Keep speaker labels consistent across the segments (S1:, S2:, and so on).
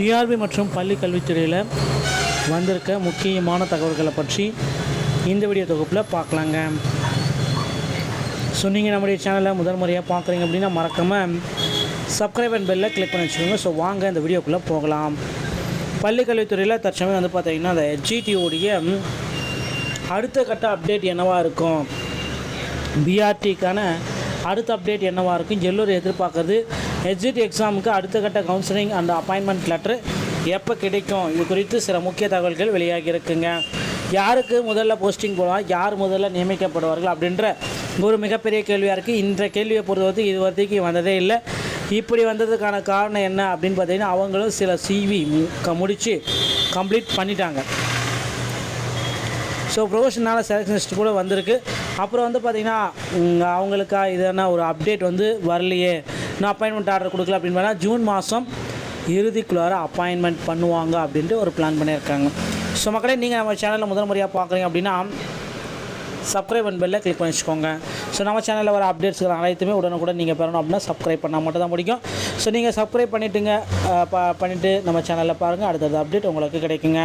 S1: TRP மற்றும் பள்ளி கல்வித்துறையில் வந்திருக்க முக்கியமான தகவல்களை பற்றி இந்த வீடியோ தொகுப்பில் பார்க்கலாங்க. ஸோ நீங்கள் நம்முடைய சேனலை முதல் முறையாக பார்க்குறீங்க அப்படின்னா மறக்காமல் சப்ஸ்கிரைப் அண்ட் பெல்லில் கிளிக் பண்ணி வச்சுக்கோங்க. ஸோ வாங்க இந்த வீடியோக்குள்ளே போகலாம். பள்ளி கல்வித்துறையில் தற்சமயம் வந்து பார்த்தீங்கன்னா அந்த ஜிடிஓடைய அடுத்த கட்ட அப்டேட் என்னவாக இருக்கும்? பிஆர்டிக்கான அடுத்த அப்டேட் என்னவாக இருக்கும்? எல்லோரும் எதிர்பார்க்குறது எக்ஸிட் எக்ஸாமுக்கு அடுத்த கட்ட கவுன்சிலிங் அண்ட் அப்பாயின்மெண்ட் லெட்ரு எப்போ கிடைக்கும்? இது குறித்து சில முக்கிய தகவல்கள் வெளியாகி இருக்குங்க யாருக்கு முதல்ல போஸ்டிங் போடுவாங்க யார் முதல்ல நியமிக்கப்படுவார்கள்? அப்படின்ற ஒரு மிகப்பெரிய கேள்வியாக இருக்குது இந்த கேள்வியை பொறுத்தவரைக்கும் இது வரைக்கும் வந்ததே இல்லை. இப்படி வந்ததுக்கான காரணம் என்ன அப்படின்னு பார்த்தீங்கன்னா அவங்களும் சில சிவி முடித்து கம்ப்ளீட் பண்ணிட்டாங்க. ஸோ ப்ரொஃபஷனால் செலெக்ஷன் லிஸ்ட் கூட வந்திருக்கு. அப்புறம் வந்து பார்த்திங்கன்னா அவங்களுக்கா இதனா ஒரு அப்டேட் வந்து வரலையே. இன்னும் அப்பாயின்மெண்ட் ஆர்டர் கொடுக்கல அப்படின்னு ஜூன் மாதம் இறுதிக்குள்ளார அப்பாயின்மெண்ட் பண்ணுவாங்க அப்படின்ட்டு ஒரு பிளான் பண்ணியிருக்காங்க. ஸோ மக்களே நீங்கள் நம்ம சேனலில் முதல் முறையாக பார்க்குறீங்க அப்படின்னா சப்ஸ்கிரைப் அண்ட் பெல்லில் கிளிக் பண்ணி வச்சுக்கோங்க ஸோ நம்ம சேனலில் வர அப்டேட்ஸ்கள் அனைத்துமே உடனுக்குடன் நீங்கள் பெறணும் அப்படின்னா சப்ஸ்கிரைப் பண்ணால் மட்டும் தான் ஸோ நீங்கள் சப்ஸ்கிரைப் பண்ணிவிட்டுங்க ப பண்ணிவிட்டு நம்ம சேனலில் பாருங்கள் அடுத்தது அப்டேட் உங்களுக்கு கிடைக்குங்க.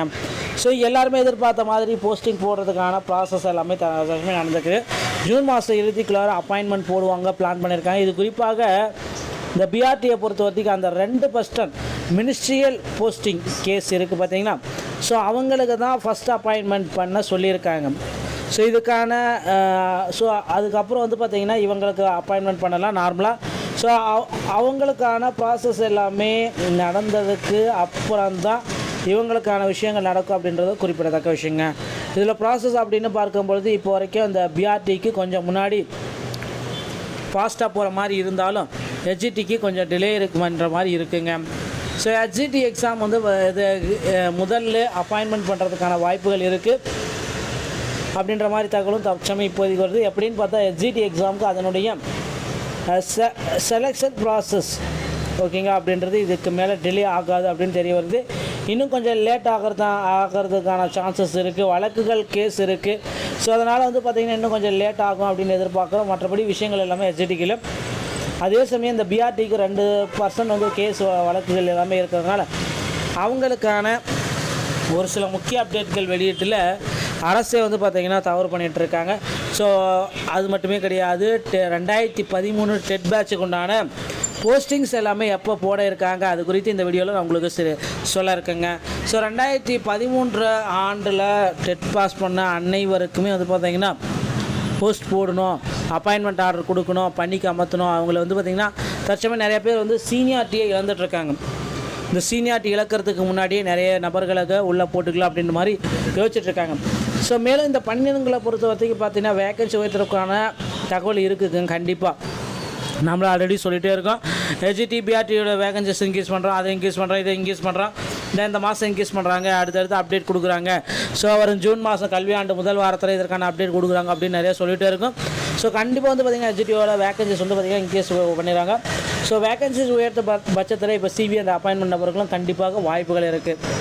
S1: ஸோ எல்லாருமே எதிர்பார்த்த மாதிரி போஸ்டிங் போடுறதுக்கான ப்ராசஸ் எல்லாமே த நடந்திருக்கு. ஜூன் மாதம் இறுதிக்குள்ளார அப்பாயின்மெண்ட் போடுவாங்க பிளான் பண்ணியிருக்காங்க. இது குறிப்பாக இந்த பிஆர்டியை பொறுத்த வரைக்கும் அந்த ரெண்டு பர்சன்ட் மினிஸ்ட்ரியல் போஸ்டிங் கேஸ் இருக்குது பார்த்தீங்கன்னா ஸோ அவங்களுக்கு தான் ஃபஸ்ட் அப்பாயின்மெண்ட் பண்ண சொல்லியிருக்காங்க. ஸோ இதுக்கான ஸோ அதுக்கப்புறம் வந்து பார்த்திங்கன்னா இவங்களுக்கு அப்பாயின்மெண்ட் பண்ணலாம் நார்மலாக ஸோ அவங்களுக்கான ப்ராசஸ் எல்லாமே நடந்ததுக்கு அப்புறம் தான் இவங்களுக்கான விஷயங்கள் நடக்கும் அப்படின்றது குறிப்பிடத்தக்க விஷயங்க. இதில் ப்ராசஸ் அப்படின்னு பார்க்கும்பொழுது இப்போ வரைக்கும் அந்த பிஆர்டிக்கு கொஞ்சம் முன்னாடி ஃபாஸ்ட்டாக போகிற மாதிரி இருந்தாலும் ஹெச்ஜிடிக்கு கொஞ்சம் டிலே இருக்குமன்ற மாதிரி இருக்குங்க. ஸோ ஹெச்ஜிடி எக்ஸாம் வந்து வ- இது முதல்ல அப்பாயின்மெண்ட் பண்ணுறதுக்கான வாய்ப்புகள் இருக்குது அப்படின்ற மாதிரி தகவலும் தற்சமயம் இப்போதைக்கு வருது. எப்படின்னு பார்த்தா எஸ்ஜிடி எக்ஸாமுக்கு அதனுடைய செலெக்ஷன் ப்ராசஸ் ஓகேங்க அப்படின்றது இதுக்கு மேலே டிலே ஆகாது அப்படின்னு தெரிய வருது. இன்னும் கொஞ்சம் லேட் ஆகிறதா ஆகிறதுக்கான சான்சஸ் இருக்குது வழக்குகள் கேஸ் இருக்குது ஸோ அதனால் வந்து பார்த்திங்கன்னா இன்னும் கொஞ்சம் லேட் ஆகும் அப்படின்னு எதிர்பார்க்குறோம். மற்றபடி விஷயங்கள் எல்லாமே எஸ்ஜிடிக்கில் அதே சமயம் இந்த பிஆர்டிக்கு ரெண்டு பர்சன்ட் வந்து கேஸ் வழக்குகள் எல்லாமே இருக்கிறதுனால அவங்களுக்கான ஒரு சில முக்கிய அப்டேட்கள் வெளியீட்டில் அரசே வந்து பார்த்திங்கன்னா தவறு பண்ணிகிட்ருக்காங்க ஸோ அது மட்டுமே கிடையாது. டெ- ரெண்டாயிரத்தி பதிமூணு டெட் பேட்சுக்கு உண்டான போஸ்டிங்ஸ் எல்லாமே எப்போ போட இருக்காங்க அது குறித்து இந்த வீடியோவில் நான் உங்களுக்கு சொல்ல இருக்கேங்க. ஸோ ரெண்டாயிரத்தி பதிமூன்று ஆண்டில் டெட் பாஸ் பண்ண அனைவருக்குமே வந்து பார்த்திங்கன்னா போஸ்ட் போடணும் அப்பாயின்மெண்ட் ஆர்டர் கொடுக்கணும் பண்ணிக்கு அமர்த்தணும். அவங்கள வந்து பார்த்திங்கன்னா தற்சமயம் நிறைய பேர் வந்து சீனியாரிட்டியை இழந்துட்டுருக்காங்க இந்த சீனியாரிட்டி இழக்கிறதுக்கு முன்னாடியே நிறைய நபர்களுக்கு உள்ளே போட்டுக்கலாம் அப்படின்ற மாதிரி யோசிச்சுட்ருக்காங்க ஸோ மேலும் இந்த பன்னினங்களை பொறுத்த வரைக்கும் பார்த்தீங்கன்னா வேகன்சி உயர்த்துறதுக்கான தகவல் இருக்குதுங்க கண்டிப்பாக நம்மள ஆல்ரெடி சொல்லிகிட்டே இருக்கோம். ஹெச்டிபிஆர்டியோட வேகன்சிஸ் இன்க்ரீஸ் பண்ணுறோம் அதை இன்க்ரீஸ் பண்ணுறோம் இதை இன்க்ரீஸ் பண்ணுறோம் இந்த இந்த மாதம் இன்க்ரீஸ் பண்ணுறாங்க அடுத்தடுத்து அப்டேட் கொடுக்குறாங்க. ஸோ வரும் ஜூன் மாதம் கல்வியாண்டு முதல் வாரத்தில் இதற்கான அப்டேட் கொடுக்குறாங்க அப்படின்னு நிறைய சொல்லிகிட்டே இருக்கும். ஸோ கண்டிப்பாக வந்து பார்த்திங்கன்னா ஹெச்டியோட வேகன்சிஸ் வந்து பார்த்திங்கன்னா இன்க்ரீஸ் பண்ணிடுறாங்க. ஸோ வேகன்சிஸ் உயர்த்த பட்சத்தில் இப்போ சிபி அந்த அப்பாயின்மெண்ட் நபர்களும் கண்டிப்பாக வாய்ப்புகள் இருக்குது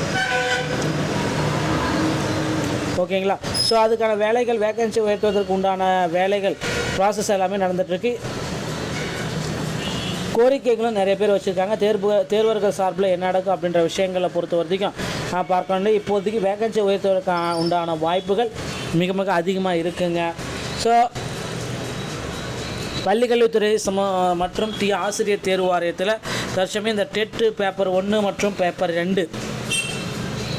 S1: ஓகேங்களா? ஸோ அதுக்கான வேலைகள் வேகன்சி உயர்த்துவதற்கு உண்டான வேலைகள் ப்ராசஸ் எல்லாமே நடந்துகிட்ருக்கு கோரிக்கைகளும் நிறைய பேர் வச்சுருக்காங்க. தேர்வு தேர்வர்கள் சார்பில் என்ன நடக்கும் அப்படின்ற விஷயங்களை பொறுத்த வரைக்கும் நான் பார்க்கணும் இப்போதைக்கு வேகன்சி உயர்த்துவதற்கு உண்டான வாய்ப்புகள் மிக மிக அதிகமாக இருக்குங்க. ஸோ பள்ளிக்கல்வித்துறை சம மற்றும் டி ஆசிரியர் தேர்வு வாரியத்தில் தற்சமயம் இந்த டெட்டு பேப்பர் ஒன்று மற்றும் பேப்பர் ரெண்டு.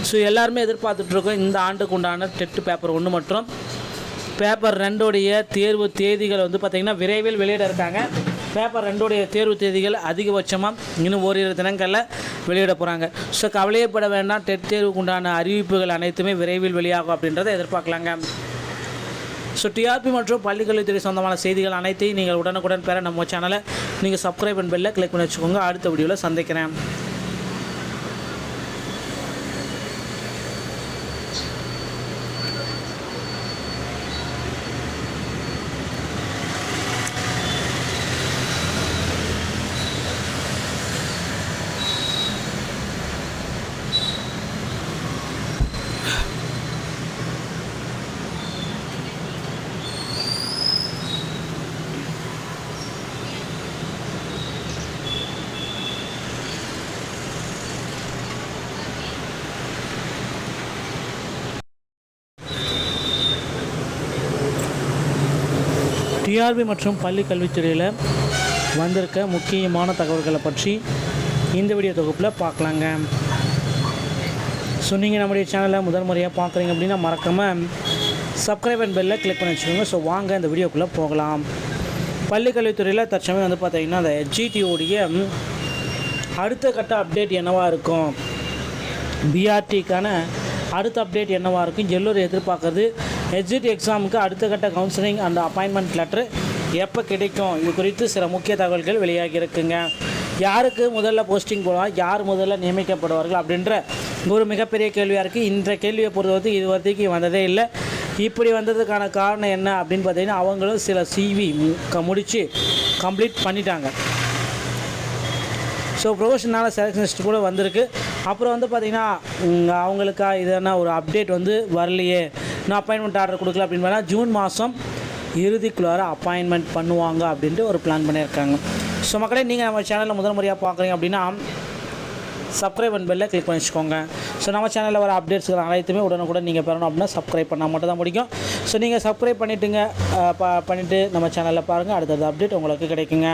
S1: ஸோ எல்லாருமே எதிர்பார்த்துட்ருக்கோம் இந்த ஆண்டுக்கு உண்டான டெட்டு பேப்பர் ஒன்று மற்றும் பேப்பர் ரெண்டுடைய தேர்வு தேதிகள் வந்து பார்த்திங்கன்னா விரைவில் வெளியிட இருக்காங்க. பேப்பர் ரெண்டுடைய தேர்வு தேதிகள் அதிகபட்சமாக இன்னும் ஓரிரு தினங்களில் வெளியிட போகிறாங்க. ஸோ கவலையப்பட வேண்டாம். டெட் தேர்வுக்கு உண்டான அறிவிப்புகள் அனைத்துமே விரைவில் வெளியாகும் அப்படின்றத எதிர்பார்க்கலாங்க. ஸோ டிஆர்பி மற்றும் பள்ளிக்கல்வித்துறை சொந்தமான செய்திகள் அனைத்தையும் நீங்கள் உடனுக்குடன் பெற நம்ம சேனலை நீங்கள் சப்ஸ்கிரைப் அண்ட் பெல்ல கிளிக் பண்ணி வச்சுக்கோங்க. அடுத்த வீடியோவில் சந்திக்கிறேன். டிஆர்பி மற்றும் பள்ளி கல்வித்துறையில் வந்திருக்க முக்கியமான தகவல்களை பற்றி இந்த வீடியோ தொகுப்பில் பார்க்கலாங்க. ஸோ நீங்கள் நம்முடைய சேனலை முதல் முறையாக பார்க்குறீங்க அப்படின்னா மறக்காமல் சப்ஸ்கிரைப் அண்ட் பெல்லில் கிளிக் பண்ணி வச்சுக்கோங்க. ஸோ வாங்க இந்த வீடியோக்குள்ளே போகலாம். பள்ளி கல்வித்துறையில் தற்சமயம் வந்து பார்த்திங்கன்னா அந்த ஜிடிஓடிய அடுத்த கட்ட அப்டேட் என்னவாக இருக்கும்? பிஆர்டிக்கான அடுத்த அப்டேட் என்னவாக இருக்கும்? எல்லோரும் எதிர்பார்க்குறது எக்ஸிட் எக்ஸாமுக்கு அடுத்த கட்ட கவுன்சிலிங் அந்த அப்பாயின்மெண்ட் லெட்ரு எப்போ கிடைக்கும்? இது குறித்து சில முக்கிய தகவல்கள் வெளியாகி இருக்குங்க யாருக்கு முதல்ல போஸ்டிங் போகலாம் யார் முதல்ல நியமிக்கப்படுவார்கள்? அப்படின்ற ஒரு மிகப்பெரிய கேள்வியாக இருக்குது இந்த கேள்வியை பொறுத்தவரைக்கும் இது வரைக்கும் வந்ததே இல்லை. இப்படி வந்ததுக்கான காரணம் என்ன அப்படின்னு பார்த்தீங்கன்னா அவங்களும் சில சிவி முடித்து கம்ப்ளீட் பண்ணிட்டாங்க. ஸோ ப்ரொஃபஷனால் செலெக்ஷனிஸ்ட் கூட வந்திருக்கு. அப்புறம் வந்து பார்த்திங்கன்னா அவங்களுக்காக அவங்களுக்கா ஒரு அப்டேட் வந்து வரலையே. நான் அப்பாயின்மெண்ட் ஆர்டர் கொடுக்கல அப்படின்னு ஜூன் மாதம் இறுதிக்குள்ளார அப்பாயின்மெண்ட் பண்ணுவாங்க அப்படின்ட்டு ஒரு பிளான் பண்ணியிருக்காங்க. ஸோ மக்களே நீங்கள் நம்ம சேனலில் முதல் முறையாக பார்க்குறீங்க அப்படின்னா சப்ஸ்கிரைப் அண்ட் பெல்லில் கிளிக் பண்ணி வச்சுக்கோங்க ஸோ நம்ம சேனலில் வர அப்டேட்ஸ்கள் அனைத்துமே உடனுக்குடன் நீங்கள் பெறணும் அப்படின்னா சப்ஸ்கிரைப் பண்ணால் மட்டும் தான் முடியும் ஸோ நீங்கள் சப்ஸ்கிரைப் பண்ணிவிட்டுங்க ப பண்ணிவிட்டு நம்ம சேனலில் பாருங்கள் அடுத்தது அப்டேட் உங்களுக்கு கிடைக்குங்க.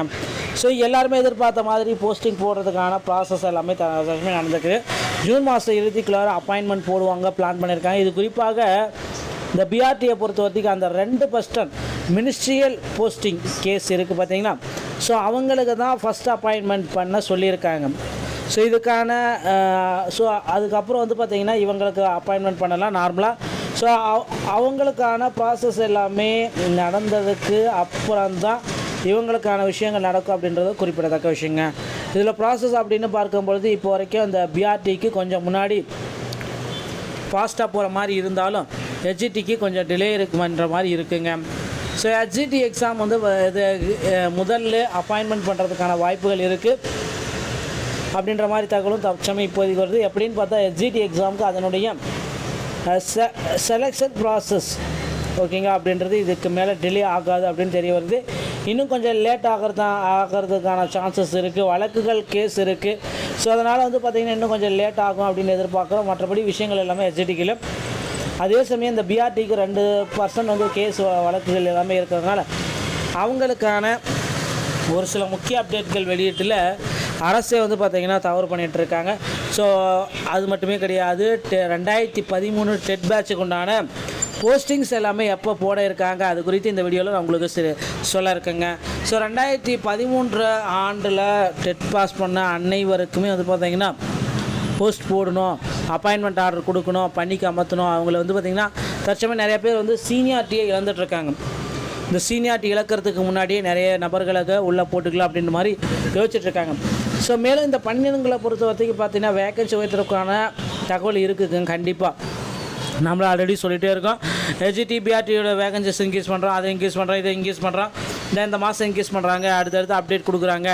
S1: ஸோ எல்லாருமே எதிர்பார்த்த மாதிரி போஸ்டிங் போடுறதுக்கான ப்ராசஸ் எல்லாமே த நடந்திருக்கு. ஜூன் மாதம் இறுதிக்குள்ளார அப்பாயின்மெண்ட் போடுவாங்க பிளான் பண்ணியிருக்காங்க. இது குறிப்பாக இந்த பிஆர்டியை பொறுத்த வரைக்கும் அந்த ரெண்டு பர்சன்ட் மினிஸ்ட்ரியல் போஸ்டிங் கேஸ் இருக்குது பார்த்தீங்கன்னா. ஸோ அவங்களுக்கு தான் ஃபஸ்ட் அப்பாயின்மெண்ட் பண்ண சொல்லியிருக்காங்க. ஸோ இதுக்கான ஸோ அதுக்கப்புறம் வந்து பார்த்திங்கன்னா இவங்களுக்கு அப்பாயின்மெண்ட் பண்ணலாம் நார்மலாக ஸோ அவங்களுக்கான ப்ராசஸ் எல்லாமே நடந்ததுக்கு அப்புறம் தான் இவங்களுக்கான விஷயங்கள் நடக்கும் அப்படின்றது குறிப்பிடத்தக்க விஷயங்க. இதில் ப்ராசஸ் அப்படின்னு பார்க்கும்பொழுது இப்போ வரைக்கும் அந்த பிஆர்டிக்கு கொஞ்சம் முன்னாடி ஃபாஸ்ட்டாக போகிற மாதிரி இருந்தாலும் ஹெச்ஜிடிக்கு கொஞ்சம் டிலே இருக்குமன்ற மாதிரி இருக்குங்க. ஸோ ஹெச்ஜிடி எக்ஸாம் வந்து இது முதல்ல அப்பாயின்மெண்ட் பண்ணுறதுக்கான வாய்ப்புகள் இருக்குது அப்படின்ற மாதிரி தகவலும் தற்சமயம் இப்போதைக்கு வருது. எப்படின்னு பார்த்தா ஹெச்ஜிடி எக்ஸாமுக்கு அதனுடைய செலெக்ஷன் ப்ராசஸ் ஓகேங்க அப்படின்றது இதுக்கு மேலே டிலே ஆகாது அப்படின்னு தெரிய வருது. இன்னும் கொஞ்சம் லேட் ஆகிறது ஆகிறதுக்கான சான்சஸ் இருக்குது வழக்குகள் கேஸ் இருக்குது ஸோ அதனால் வந்து பார்த்திங்கன்னா இன்னும் கொஞ்சம் லேட் ஆகும் அப்படின்னு எதிர்பார்க்குறோம். மற்றபடி விஷயங்கள் எல்லாமே ஹெச்டிக்கில் அதே சமயம் இந்த பிஆர்டிக்கு ரெண்டு பர்சன்ட் வந்து கேஸ் வழக்குகள் எல்லாமே இருக்கிறதுனால அவங்களுக்கான ஒரு சில முக்கிய அப்டேட்கள் வெளியீட்டில் அரசே வந்து பார்த்திங்கன்னா தவறு பண்ணிகிட்ருக்காங்க ஸோ அது மட்டுமே கிடையாது. டெ- ரெண்டாயிரத்தி பதிமூணு டெட் பேட்சுக்கு உண்டான போஸ்டிங்ஸ் எல்லாமே எப்போ போட இருக்காங்க? அது குறித்து இந்த வீடியோவில் நான் உங்களுக்கு சொல்ல இருக்கேங்க. ஸோ ரெண்டாயிரத்தி பதிமூன்று ஆண்டில் டெட் பாஸ் பண்ண அனைவருக்குமே வந்து பார்த்திங்கன்னா போஸ்ட் போடணும். அப்பாயின்மெண்ட் ஆர்டர் கொடுக்கணும் பண்ணிக்கு அமர்த்தணும். அவங்கள வந்து பார்த்திங்கன்னா தற்சமயம் நிறைய பேர் வந்து சீனியாரிட்டியை இழந்துட்டுருக்காங்க. இந்த சீனியாரிட்டி இழக்கிறதுக்கு முன்னாடியே நிறைய நபர்களுக்கு உள்ளே போட்டுக்கலாம் அப்படின்ற மாதிரி யோசிச்சுட்ருக்காங்க ஸோ மேலும் இந்த பன்னிரங்களை பொறுத்த வரைக்கும் பார்த்தீங்கன்னா வேக்கன்சி உயர்த்துறதுக்கான தகவல் இருக்குதுங்க கண்டிப்பாக நம்மள ஆல்ரெடி சொல்லிகிட்டே இருக்கோம். ஹெச்டிபிஆர்டியோட வேகன்சிஸ் இன்க்ரீஸ் பண்ணுறோம் அதை இன்க்ரீஸ் பண்ணுறோம் இதை இன்க்ரீஸ் பண்ணுறோம் இந்த இந்த மாதம் இன்க்ரீஸ் பண்ணுறாங்க அடுத்தடுத்து அப்டேட் கொடுக்குறாங்க.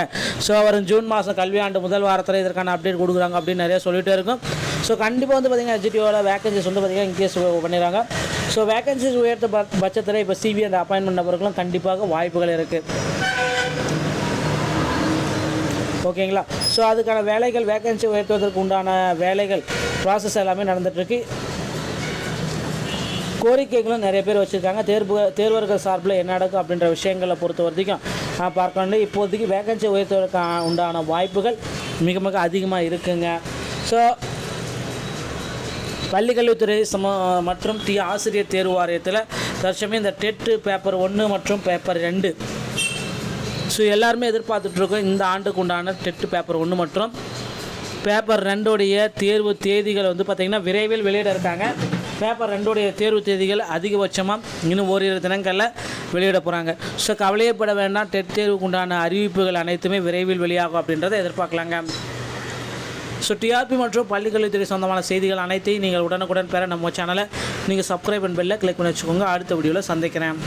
S1: ஸோ வரும் ஜூன் மாதம் கல்வியாண்டு முதல் வாரத்தில் இதற்கான அப்டேட் கொடுக்குறாங்க அப்படின்னு நிறைய சொல்லிகிட்டே இருக்கும். ஸோ கண்டிப்பாக வந்து பார்த்திங்கன்னா ஹெச்டியோட வேகன்சிஸ் வந்து பார்த்திங்கன்னா இன்கேஸ் பண்ணிடுறாங்க. ஸோ வேகன்சிஸ் உயர்த்த பட்சத்தில் இப்போ சிபி அந்த அப்பாயின்மெண்ட் நபர்களும் கண்டிப்பாக வாய்ப்புகள் இருக்குது ஓகேங்களா? ஸோ அதுக்கான வேலைகள் வேகன்சி உயர்த்துவதற்கு உண்டான வேலைகள் ப்ராசஸ் எல்லாமே நடந்துகிட்ருக்கு கோரிக்கைகளும் நிறைய பேர் வச்சுருக்காங்க. தேர்வு தேர்வர்கள் சார்பில் என்ன நடக்கும் அப்படின்ற விஷயங்களை பொறுத்த வரைக்கும் நான் பார்க்கணும் இப்போதைக்கு வேகன்சி உயர்த்துவதற்கு உண்டான வாய்ப்புகள் மிக மிக அதிகமாக இருக்குங்க. ஸோ பள்ளிக்கல்வித்துறை சம மற்றும் டி ஆசிரியர் தேர்வு வாரியத்தில் தற்சமயம் இந்த டெட்டு பேப்பர் ஒன்று மற்றும் பேப்பர் ரெண்டு. ஸோ எல்லாருமே எதிர்பார்த்துட்ருக்கோம் இந்த ஆண்டுக்கு உண்டான டெட்டு பேப்பர் ஒன்று மற்றும் பேப்பர் ரெண்டுடைய தேர்வு தேதிகள் வந்து பார்த்திங்கன்னா விரைவில் வெளியிட இருக்காங்க. பேப்பர் ரெண்டுடைய தேர்வு தேதிகள் அதிகபட்சமாக இன்னும் ஓரிரு தினங்களில் வெளியிட போகிறாங்க ஸோ கவலையப்பட வேண்டாம். டெட் தேர்வுக்கு உண்டான அறிவிப்புகள் அனைத்துமே விரைவில் வெளியாகும் அப்படின்றத எதிர்பார்க்கலாங்க. ஸோ டிஆர்பி மற்றும் பள்ளிக்கல்வித்துறை சொந்தமான செய்திகள் அனைத்தையும் நீங்கள் உடனுக்குடன் பெற நம்ம சேனலை நீங்கள் சப்ஸ்கிரைப் அண்ட் கிளிக் பண்ணி வச்சுக்கோங்க. அடுத்த வீடியோவில் சந்திக்கிறேன்.